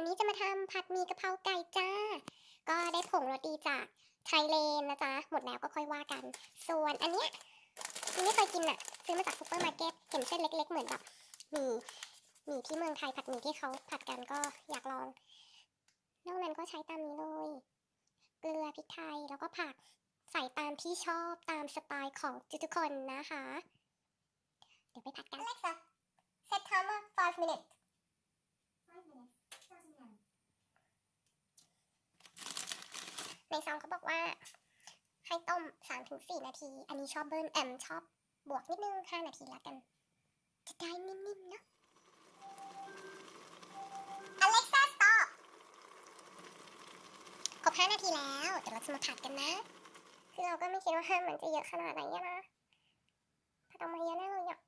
วันนี้จะมาทำผัดหมี่กะเพราไก่จ้า ก็ได้ผงโรตีจากไทยเลนนะจ๊ะ หมดแล้วก็ค่อยว่ากัน ส่วนอันเนี้ยไม่เคยกินอะซื้อมาจากซูเปอร์มาร์เก็ต เห็นเส้นเล็ก ๆ เหมือนแบบหมี่หมี่ที่เมืองไทยผัดหมี่ที่เขาผัดกันก็อยากลอง นอกนั้นก็ใช้ตามนี้เลย เกลือพริกไทยแล้วก็ผักใส่ตามที่ชอบตามสไตล์ของทุกๆคนนะคะ เดี๋ยวไปผัดกัน Alexa set timer 5 minutes 5 minutes ในซองเขาบอกว่าให้ต้ม3-4นาที อันนี้ชอบเบิร์นแอมชอบบวกนิดนึง5นาทีและกัน จะได้นิ่มๆเนาะ Alexa stop ครบ5นาทีแล้ว เดี๋ยวเราจะมาผัดกันนะ คือเราก็ไม่คิดว่ามันจะเยอะขนาดไหนอะนะผัดออกมาเยอะแน่เลยอะน้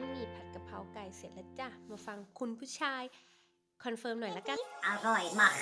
นหมี่ผัดกะเพราไก่เสร็จแล้วจ้ะ มาฟังคุณผู้ชาย คอนเฟิร์มหน่อยละกัน อร่อยมาก